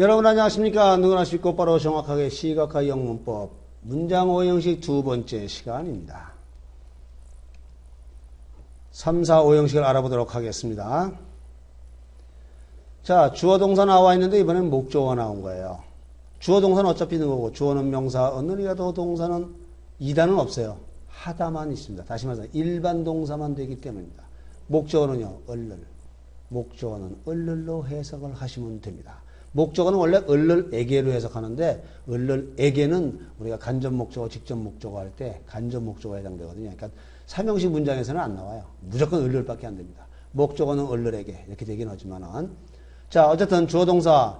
여러분 안녕하십니까? 누구나 쉽고 빠르고 정확하게 시각화 영문법 문장 오형식 두 번째 시간입니다. 3, 4, 5형식을 알아보도록 하겠습니다. 자, 주어 동사 나와 있는데 이번엔 목적어 나온 거예요. 주어 동사는 어차피 있는 거고 주어는 명사, 언느리가도 동사는 이단은 없어요. 하다만 있습니다. 다시 말해서 일반 동사만 되기 때문입니다. 목적어는요, 얼른. 목적어는 얼른로 해석을 하시면 됩니다. 목적어는 원래 얼른에게로 해석하는데 얼른에게는 우리가 간접 목적어, 직접 목적어 할 때 간접 목적어에 해당되거든요. 그러니까 삼형식 문장에서는 안 나와요. 무조건 얼른밖에 안 됩니다. 목적어는 얼른에게 이렇게 되긴 하지만은 자 어쨌든 주어 동사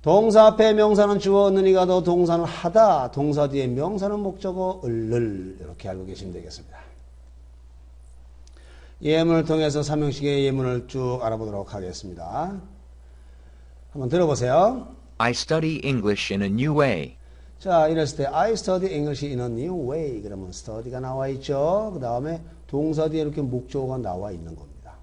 동사 앞에 명사는 주어 는이가 더 동사는 하다 동사 뒤에 명사는 목적어 얼른 이렇게 알고 계시면 되겠습니다. 예문을 통해서 삼형식의 예문을 쭉 알아보도록 하겠습니다. 한번 들어보세요. I study English in a new way. 자, 이랬을 때 I study English in a new way. 그러면 study가 나와 있죠. 그 다음에 동사 뒤에 이렇게 목적어가 나와 있는 겁니다.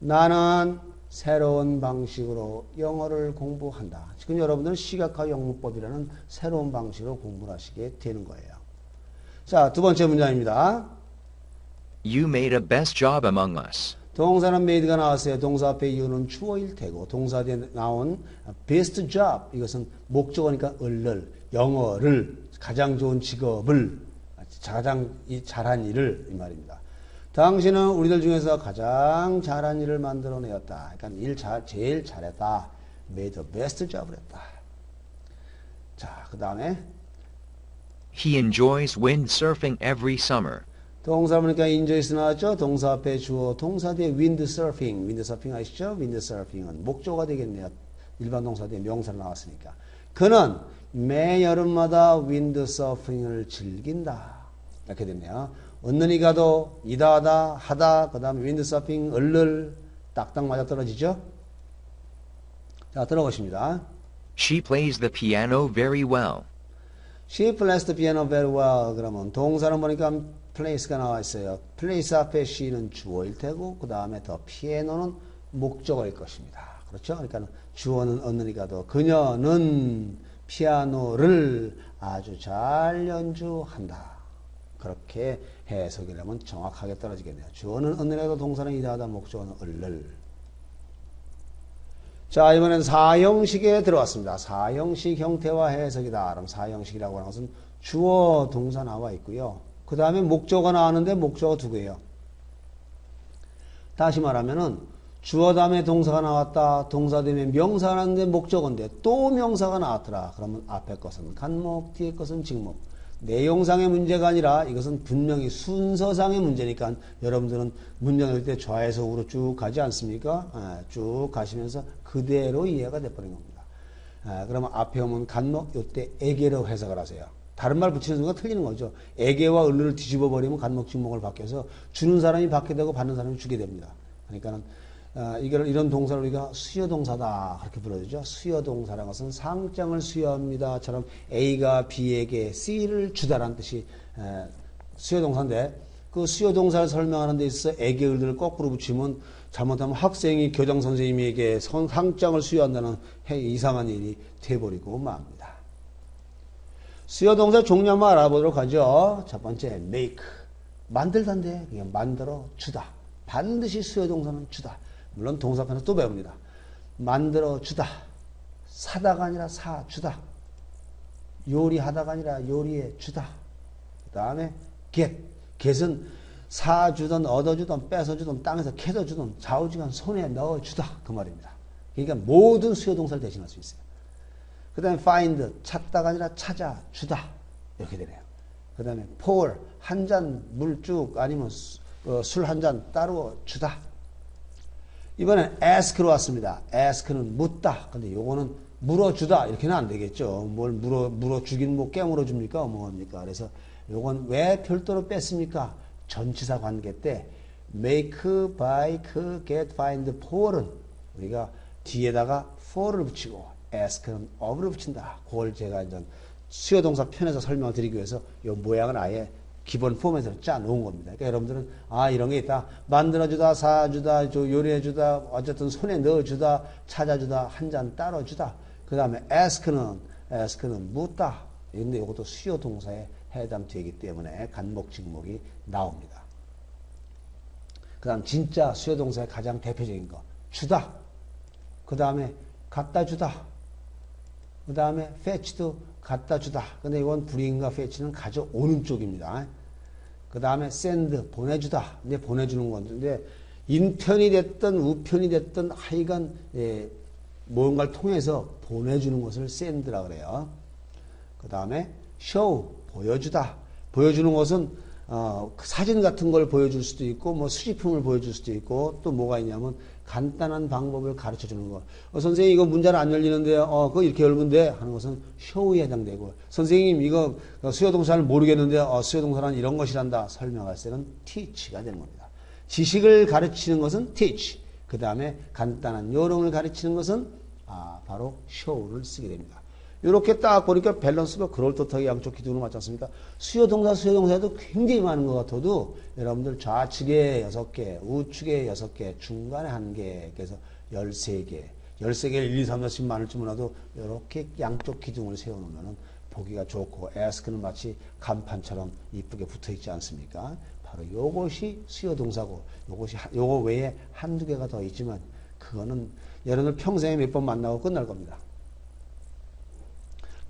나는 새로운 방식으로 영어를 공부한다. 지금 여러분들은 시각화 영문법이라는 새로운 방식으로 공부를 하시게 되는 거예요. 자, 두 번째 문장입니다. You made a best job among us. 동사는 made가 나왔어요. 동사 앞에 이유는 주어일 테고 동사 뒤에 나온 best job 이것은 목적어니까 얼른 영어를 가장 좋은 직업을 가장 이 잘한 일을 이 말입니다. 당신은 우리들 중에서 가장 잘한 일을 만들어내었다. 그러니까 일 잘, 제일 잘했다. made the best job을 했다. 자, 그 다음에 He enjoys windsurfing every summer. 동사 보니까 enjoys 나왔죠? 동사 앞에 주어, 동사 뒤에 windsurfing. windsurfing 아시죠? windsurfing은 목조가 되겠네요. 일반 동사 뒤에 명사로 나왔으니까. 그는 매 여름마다 windsurfing을 즐긴다. 이렇게 됐네요. 얻는 이가도 이다 하다 하다 그 다음에 windsurfing 얼른 딱딱 맞아 떨어지죠? 자 들어보십니다. She plays the piano very well. She plays the piano very well. 그러면 동사는 보니까 place가 나와 있어요. place 앞에 she는 주어일 테고 그 다음에 더 피아노는 목적어일 것입니다. 그렇죠? 그러니까 주어는 얻느니까 더 그녀는 피아노를 아주 잘 연주한다. 그렇게 해석이 되면 정확하게 떨어지겠네요. 주어는 얻느니까 동사는 이다하다 목적어는 얼를. 자, 이번엔 사형식에 들어왔습니다. 사형식 형태와 해석이다. 그럼 사형식이라고 하는 것은 주어, 동사 나와 있고요. 그 다음에 목적어 나왔는데 목적어 두 개예요. 다시 말하면은 주어 다음에 동사가 나왔다. 동사 다음에 명사가 나왔는데 목적어인데 또 명사가 나왔더라. 그러면 앞에 것은 간목, 뒤에 것은 직목. 내용상의 문제가 아니라 이것은 분명히 순서상의 문제니까 여러분들은 문장 읽을 때 좌에서 우로 쭉 가지 않습니까? 아, 쭉 가시면서 그대로 이해가 돼버린 겁니다. 아, 그러면 앞에 오면 간목, 요때 에게로 해석을 하세요. 다른 말 붙이는 순간 틀리는 거죠. 에게와 을르를 뒤집어 버리면 간목, 직목을 바뀌어서 주는 사람이 받게 되고 받는 사람이 주게 됩니다. 그러니까는 아, 이걸 이런 동사를 우리가 수요 동사다 그렇게 불러주죠. 수요 동사라는 것은 상장을 수여합니다처럼 A가 B에게 C를 주다라는 뜻이 에, 수요 동사인데 그 수요 동사를 설명하는 데 있어서 에게 을들을 거꾸로 붙이면 잘못하면 학생이 교장 선생님에게 선, 상장을 수여한다는 이상한 일이 돼버리고 맙니다. 수요 동사 종류 한번 알아보도록 하죠. 첫 번째 make 만들다인데 만들어 주다. 반드시 수요 동사는 주다. 물론 동사편에서 또 배웁니다. 만들어 주다. 사다가 아니라 사 주다. 요리하다가 아니라 요리해 주다. 그 다음에 get. get은 사주든 얻어주든 뺏어주든 땅에서 캐서주든 좌우지간 손에 넣어주다. 그 말입니다. 그러니까 모든 수요동사를 대신할 수 있어요. 그 다음에 find. 찾다가 아니라 찾아 주다. 이렇게 되네요. 그 다음에 pour. 한 잔 물 쭉 아니면 어, 술한 잔 따로 주다. 이번엔 ask로 왔습니다. ask는 묻다. 근데 요거는 물어주다. 이렇게는 안 되겠죠. 뭘 물어, 물어주긴 뭐 깨물어 줍니까? 뭐합니까? 그래서 요건 왜 별도로 뺐습니까? 전치사 관계 때 make, buy, get, find, for은 우리가 뒤에다가 for를 붙이고 ask는 of를 붙인다. 그걸 제가 이제 수요 동사 편에서 설명을 드리기 위해서 요 모양을 아예 기본 포맷으로 짜 놓은 겁니다. 그러니까 여러분들은 아 이런 게 있다. 만들어 주다, 사주다, 저 요리해 주다, 어쨌든 손에 넣어 주다, 찾아 주다, 한 잔 따라주다. 그 다음에 ask는 ask는 묻다. 근데 이것도 수요 동사에 해당되기 때문에 간목 직목이 나옵니다. 그 다음 진짜 수요 동사의 가장 대표적인 거 주다. 그 다음에 갖다 주다. 그 다음에 fetch도 갖다 주다. 근데 이건 bring과 fetch는 가져오는 쪽입니다. 그 다음에 send 보내주다. 근데 보내주는 건데 인편이 됐든 우편이 됐든 하여간 예, 뭔가를 통해서 보내주는 것을 send라 그래요. 그 다음에 show 보여주다. 보여주는 것은 어, 그 사진 같은 걸 보여줄 수도 있고 뭐 수집품을 보여줄 수도 있고 또 뭐가 있냐면 간단한 방법을 가르쳐 주는 거. 어, 선생님 이거 문자는 안 열리는데요. 어, 그거 이렇게 열면 돼 하는 것은 쇼에 해당되고 선생님 이거 수요동사를 모르겠는데 어, 수요동사는 이런 것이란다 설명할 때는 teach가 되는 겁니다. 지식을 가르치는 것은 teach. 그 다음에 간단한 요령을 가르치는 것은 아, 바로 show를 쓰게 됩니다. 이렇게 딱 보니까 밸런스가 그럴듯하게 양쪽 기둥으로 맞지 않습니까? 수요 동사, 수요 동사도 굉장히 많은 것 같아도 여러분들 좌측에 여섯 개, 우측에 여섯 개, 중간에 한 개, 그래서 열세 개, 열세 개를 1, 2, 3, 4씩 많을지 몰라도 이렇게 양쪽 기둥을 세워놓으면 보기가 좋고 에스크는 마치 간판처럼 이쁘게 붙어 있지 않습니까? 바로 요것이 수요 동사고 요것이 요거 외에 한두 개가 더 있지만 그거는 여러분들 평생에 몇 번 만나고 끝날 겁니다.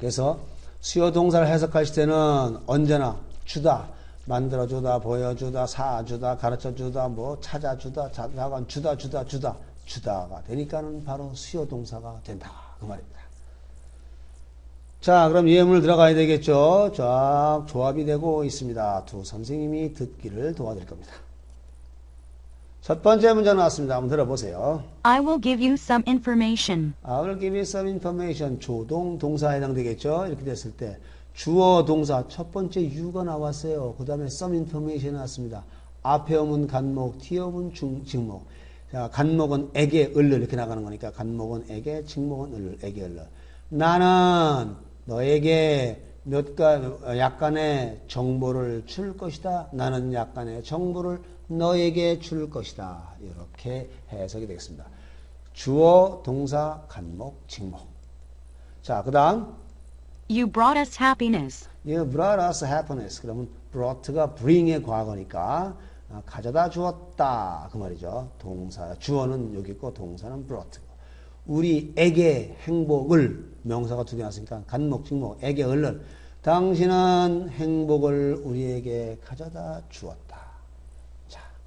그래서 수요 동사를 해석하실 때는 언제나 주다, 만들어주다, 보여주다, 사주다, 가르쳐주다, 뭐 찾아주다, 자건 주다, 주다, 주다, 주다가 되니까는 바로 수요 동사가 된다. 그 말입니다. 자, 그럼 예문을 들어가야 되겠죠. 쫙 조합이 되고 있습니다. 두 선생님이 듣기를 도와드릴 겁니다. 첫 번째 문제 나왔습니다. 한번 들어보세요. I will give you some information. I will give you some information. 조동 동사에 해당되겠죠. 이렇게 됐을 때 주어 동사 첫 번째 you가 나왔어요. 그 다음에 some information 나왔습니다. 앞에 오면 간목, 뒤에 오면 중, 직목. 자, 간목은 에게, 을르 이렇게 나가는 거니까 간목은 에게, 직목은 을르, 에게, 을르. 나는 너에게 몇 가, 약간의 정보를 줄 것이다. 나는 약간의 정보를 너에게 줄 것이다. 이렇게 해석이 되겠습니다. 주어, 동사, 간목, 직목. 자, 그 다음, You brought us happiness. You brought us happiness. 그러면 brought가 bring의 과거니까 아, 가져다 주었다. 그 말이죠. 동사, 주어는 여기 있고 동사는 brought. 우리에게 행복을 명사가 두 개 나왔으니까 간목, 직목, 에게, 을을 당신은 행복을 우리에게 가져다 주었다.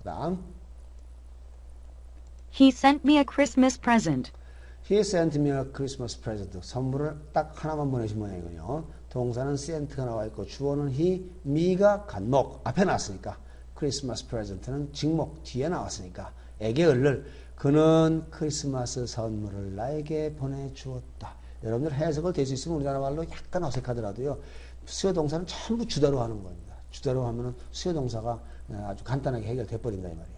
다음 He sent me a Christmas present. He sent me a Christmas present. 선물을 딱 하나만 보내신 모양이군요. 동사는 sent가 나와 있고 주어는 he, me가 간목 앞에 나왔으니까 Christmas present는 직목 뒤에 나왔으니까 에게 을를 그는 크리스마스 선물을 나에게 보내주었다. 여러분들 해석을 될 수 있으면 우리나라 말로 약간 어색하더라도요. 수요 동사는 전부 주다로 하는 겁니다. 주다로 하면은 수요 동사가 아주 간단하게 해결돼 버린다 이 말이에요.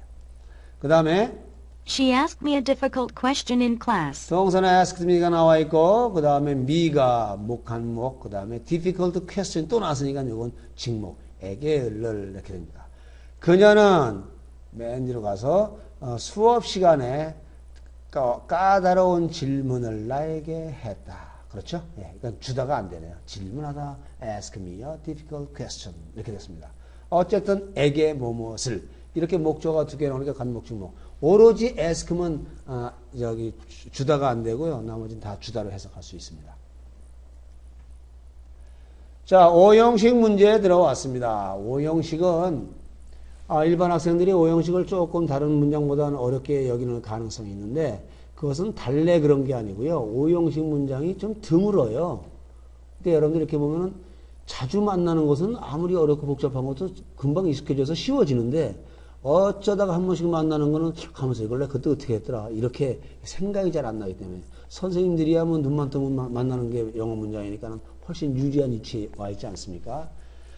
그 다음에 She asked me a difficult question in class. 동사는 asked me가 나와 있고 그 다음에 me가 목한목 그 다음에 difficult question 또 나왔으니까 이건 직목 에게를 이렇게 됩니다. 그녀는 맨 뒤로 가서 어, 수업 시간에 까, 까다로운 질문을 나에게 했다. 그렇죠? 예, 이건 주다가 안 되네요. 질문하다 ask me a difficult question 이렇게 됐습니다. 어쨌든 에게 뭐뭇을 이렇게 목조가 두 개 나오니까 간목 직목. 오로지 ask면 아, 주- 주다가 안 되고요. 나머지는 다 주다로 해석할 수 있습니다. 자, 오형식 문제 들어왔습니다. 오형식은 아, 일반 학생들이 오형식을 조금 다른 문장보다는 어렵게 여기는 가능성이 있는데 그것은 달래 그런 게 아니고요. 오형식 문장이 좀 드물어요. 근데 여러분들 이렇게 보면은 자주 만나는 것은 아무리 어렵고 복잡한 것도 금방 익숙해져서 쉬워지는데 어쩌다가 한 번씩 만나는 거는 하면서 이걸 내가 그때 어떻게 했더라 이렇게 생각이 잘 안 나기 때문에 선생님들이야 뭐 눈만 뜨면 마- 만나는 게 영어 문장이니까는 훨씬 유리한 위치에 와 있지 않습니까?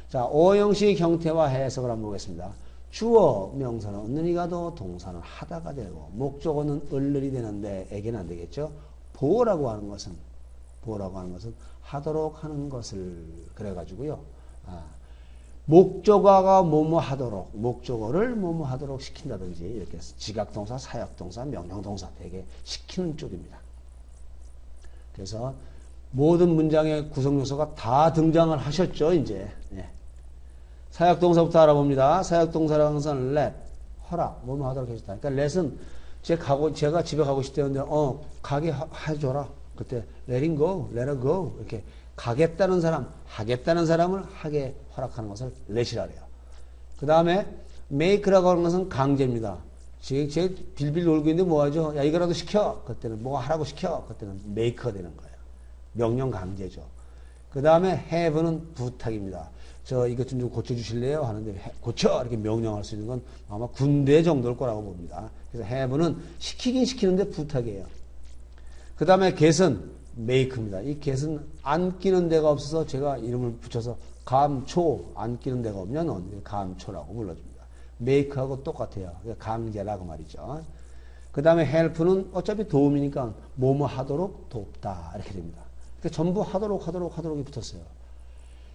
자, 오형식 형태와 해석을 한번 보겠습니다. 주어 명사는 얻는이 가도 동사는 하다가 되고 목적어는 을을이 되는데 에게는 안 되겠죠. 보라고 하는 것은 보라고 하는 것은 하도록 하는 것을 그래 가지고요. 아, 목적어가 뭐뭐 하도록, 목적어를 뭐뭐 하도록 시킨다든지 이렇게 지각동사, 사역동사, 명령동사 되게 시키는 쪽입니다. 그래서 모든 문장의 구성 요소가 다 등장을 하셨죠, 이제. 예. 사역동사부터 알아봅니다. 사역동사라는 것은 let, 허락, 뭐뭐 하도록 해줬다. 그러니까 let은 제 가고, 제가 집에 가고 싶대는데, 어, 가게 하- 해줘라. 그때 letting go, let her go. 이렇게 가겠다는 사람, 하겠다는 사람을 하게 허락하는 것을 let이라 그래요. 그 다음에 make라고 하는 것은 강제입니다. 제, 제 빌빌 놀고 있는데 뭐 하죠? 야, 이거라도 시켜. 그때는 뭐 하라고 시켜. 그때는 make가 되는 거예요. 명령 강제죠. 그 다음에 have는 부탁입니다. 저 이것 좀, 좀 고쳐주실래요? 하는데 해- 고쳐! 이렇게 명령할 수 있는 건 아마 군대 정도일 거라고 봅니다. 그래서 have는 시키긴 시키는데 부탁이에요. 그 다음에 get은 make입니다. 이 get은 안 끼는 데가 없어서 제가 이름을 붙여서 감초, 안 끼는 데가 없냐는 감초라고 불러줍니다. make하고 똑같아요. 그러니까 강제라고 말이죠. 그 다음에 help는 어차피 도움이니까 뭐뭐 하도록 돕다. 이렇게 됩니다. 그러니까 전부 하도록 하도록 하도록이 붙었어요.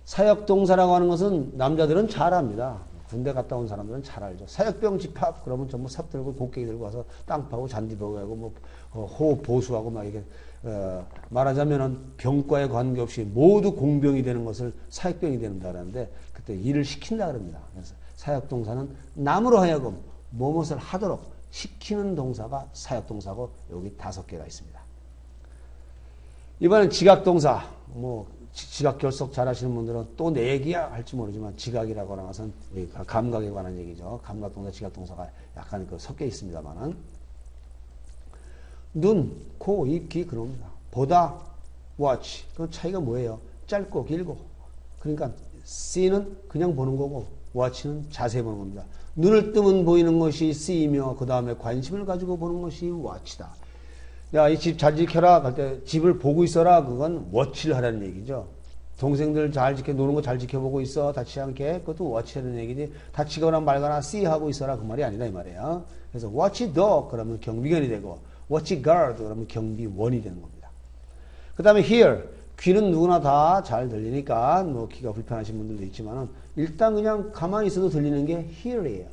사역동사라고 하는 것은 남자들은 잘 압니다. 군대 갔다 온 사람들은 잘 알죠. 사역병 집합 그러면 전부 삽 들고 곡괭이 들고 와서 땅 파고 잔디 보고 뭐 어, 호흡 보수하고 막 이게 어, 말하자면은 병과에 관계없이 모두 공병이 되는 것을 사역병이 된다라는데 그때 일을 시킨다 그럽니다. 그래서 사역 동사는 남으로 하여금 무엇을 하도록 시키는 동사가 사역 동사고 여기 다섯 개가 있습니다. 이번엔 지각 동사. 뭐 지- 지각 결석 잘 하시는 분들은 또 내 얘기야 할지 모르지만 지각이라고 하는 것은 이 감각에 관한 얘기죠. 감각 동사, 지각 동사가 약간 그 섞여 있습니다만은 눈, 코, 입, 귀 그럽니다. 보다, watch. 그 차이가 뭐예요? 짧고 길고. 그러니까 see는 그냥 보는 거고 watch는 자세히 보는 겁니다. 눈을 뜨면 보이는 것이 see이며 그 다음에 관심을 가지고 보는 것이 watch다. 야, 이 집 잘 지켜라. 할 때 집을 보고 있어라. 그건 워치를 하라는 얘기죠. 동생들 잘 지켜, 노는 거 잘 지켜보고 있어. 다치지 않게. 그것도 워치하는 얘기지. 다치거나 말거나 see 하고 있어라. 그 말이 아니다. 이 말이에요. 그래서 watch dog 그러면 경비견이 되고 watch guard 그러면 경비원이 되는 겁니다. 그 다음에 hear. 귀는 누구나 다 잘 들리니까 뭐 귀가 불편하신 분들도 있지만은 일단 그냥 가만히 있어도 들리는 게 hear이에요.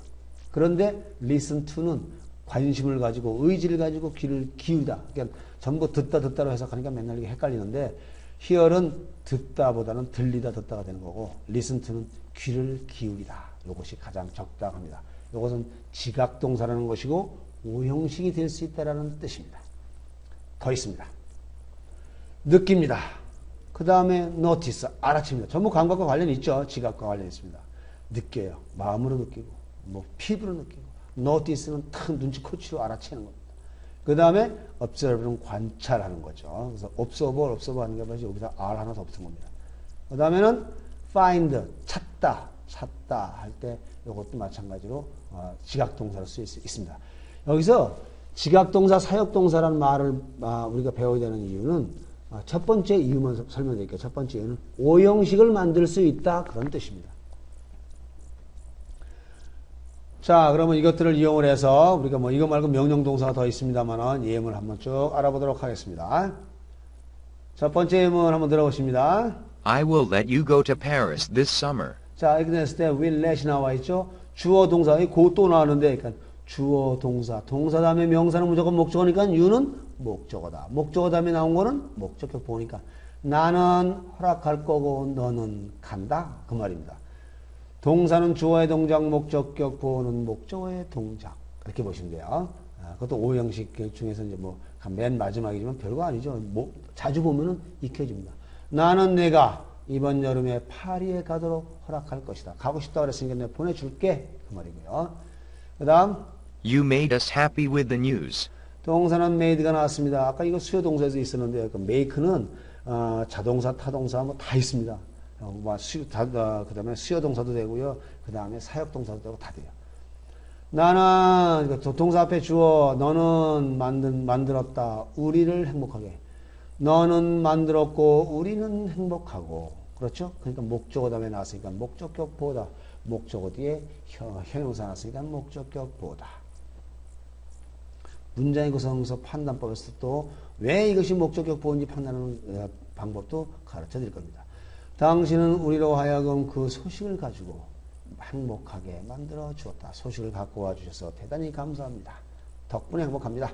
그런데 listen to는 관심을 가지고 의지를 가지고 귀를 기우다. 그러니까 전부 듣다 듣다로 해석하니까 맨날 이게 헷갈리는데 hear은 듣다보다는 들리다 듣다가 되는 거고 to는 귀를 기울이다. 이것이 가장 적당합니다. 이것은 지각동사라는 것이고 오형식이 될 수 있다라는 뜻입니다. 더 있습니다. 느낍니다. 그 다음에 notice, 알아챕니다. 전부 감각과 관련이 있죠. 지각과 관련이 있습니다. 느껴요. 마음으로 느끼고, 뭐 피부로 느끼고, notice는 탁 눈치 코치로 알아채는 겁니다. 그 다음에 observe는 관찰하는 거죠. 그래서 observer, observe 하는 게 뭐지? 여기다 R 하나 더 붙은 겁니다. 그 다음에는 find, 찾다, 찾다 할 때 이것도 마찬가지로 어, 지각동사로 쓰일 수 있습니다. 여기서 지각동사, 사역동사라는 말을 아, 우리가 배워야 되는 이유는 아, 첫 번째 이유만 서- 설명드릴게요. 첫 번째 이유는 오형식을 만들 수 있다 그런 뜻입니다. 자, 그러면 이것들을 이용을 해서 우리가 뭐 이거 말고 명령 동사가 더 있습니다만은 예문을 한번 쭉 알아보도록 하겠습니다. 첫 번째 예문 한번 들어보십니다. I will let you go to Paris this summer. 자, 이렇게 됐을 때 will let이 나와 있죠. 주어 동사의 고또 나왔는데 그러니까 주어 동사, 동사 다음에 명사는 무조건 목적어니까 you는 목적어다. 목적어 다음에 나온 거는 목적격 보니까 나는 허락할 거고 너는 간다 그 말입니다. 동사는 주어의 동작, 목적격 보는 목적어의 동작 이렇게 보시면 돼요. 아, 그것도 오형식 중에서 이제 뭐 맨 마지막이지만 별거 아니죠. 뭐 자주 보면은 익혀집니다. 나는 내가 이번 여름에 파리에 가도록 허락할 것이다. 가고 싶다 그랬으니까 내가 보내줄게 그 말이고요. 그 다음 You made us happy with the news. 동사는 made가 나왔습니다. 아까 이거 수요 동사에서 있었는데 그 make는 어, 자동사, 타동사 뭐 다 있습니다. 수, 다, 어, 그다음에 수요 동사도 되고요. 그 다음에 사역 동사도 되고 다 돼요. 나는 그 도- 동사 앞에 주어 너는 만든 만들었다. 우리를 행복하게. 너는 만들었고 우리는 행복하고. 그렇죠? 그러니까 목적어 다음에 나왔으니까 목적격 보다. 목적어 뒤에 형, 형용사 나왔으니까 목적격 보다. 문장의 구성서 판단법에서 또 왜 이것이 목적격 보인지 판단하는 어, 방법도 가르쳐 드릴 겁니다. 당신은 우리로 하여금 그 소식을 가지고 행복하게 만들어 주었다. 소식을 갖고 와 주셔서 대단히 감사합니다. 덕분에 행복합니다.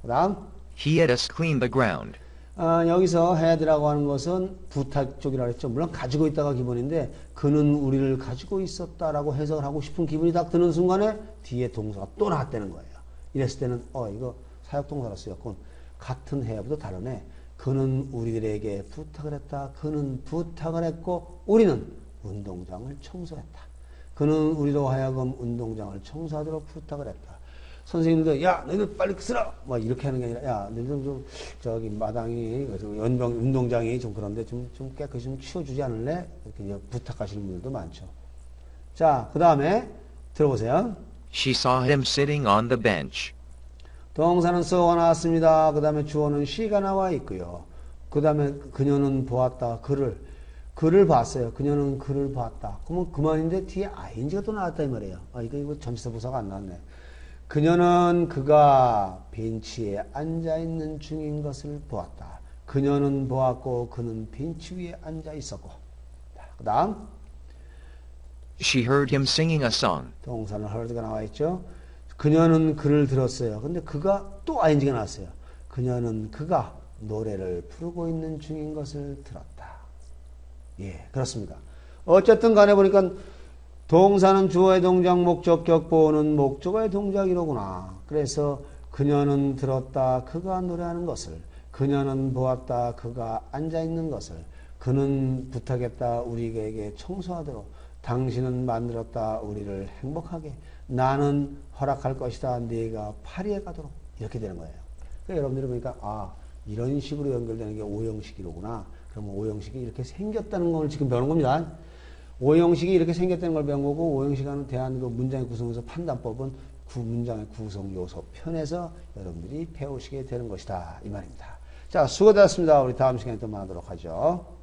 그 다음, He had us clean the ground. 아, 여기서 had라고 하는 것은 부탁 쪽이라 그랬죠. 물론 가지고 있다가 기본인데 그는 우리를 가지고 있었다라고 해석을 하고 싶은 기분이 딱 드는 순간에 뒤에 동사가 또 나왔다는 거예요. 이랬을 때는 어 이거 사역 동사로 쓰였군. 같은 해부터 다르네. 그는 우리들에게 부탁을 했다. 그는 부탁을 했고 우리는 운동장을 청소했다. 그는 우리로 하여금 운동장을 청소하도록 부탁을 했다. 선생님도 야 너희들 빨리 쓰라 막 이렇게 하는 게 아니라 야 너희들 좀 저기 마당이 연병 운동장이 좀 그런데 좀 좀 깨끗이 좀 치워주지 않을래 이렇게 부탁하시는 분들도 많죠. 자 그 다음에 들어보세요. She saw him sitting on the bench. 동사는 써가 나왔습니다. 그 다음에 주어는 she가 나와 있고요. 그 다음에 그녀는 보았다. 그를 그를 봤어요. 그녀는 그를 봤다. 그러면 그만인데 뒤에 ing가 또 나왔다 이 말이에요. 아 이거 이거 전치사 부사가 안 나왔네. 그녀는 그가 벤치에 앉아 있는 중인 것을 보았다. 그녀는 보았고 그는 벤치 위에 앉아 있었고. 그 다음 She heard him singing a song. 동사는 heard가 나와 있죠. 그녀는 그를 들었어요. 근데 그가 또 ing가 나왔어요. 그녀는 그가 노래를 부르고 있는 중인 것을 들었다. 예, 그렇습니다. 어쨌든 간에 보니까 동사는 주어의 동작, 목적 격, 보호는 목적어의 동작이로구나. 그래서 그녀는 들었다, 그가 노래하는 것을. 그녀는 보았다, 그가 앉아있는 것을. 그는 부탁했다, 우리에게 청소하도록. 당신은 만들었다, 우리를 행복하게. 나는 허락할 것이다, 네가 파리에 가도록. 이렇게 되는 거예요. 그러니까 여러분들이 보니까, 아, 이런 식으로 연결되는 게 오형식이로구나. 그러면 오형식이 이렇게 생겼다는 걸 지금 배우는 겁니다. 오형식이 이렇게 생겼다는 걸 배운 거고 오형식하는 대한 그 문장의 구성에서 판단법은 구 문장의 구성 요소 편에서 여러분들이 배우시게 되는 것이다 이 말입니다. 자 수고되었습니다. 우리 다음 시간에 또 만나도록 하죠.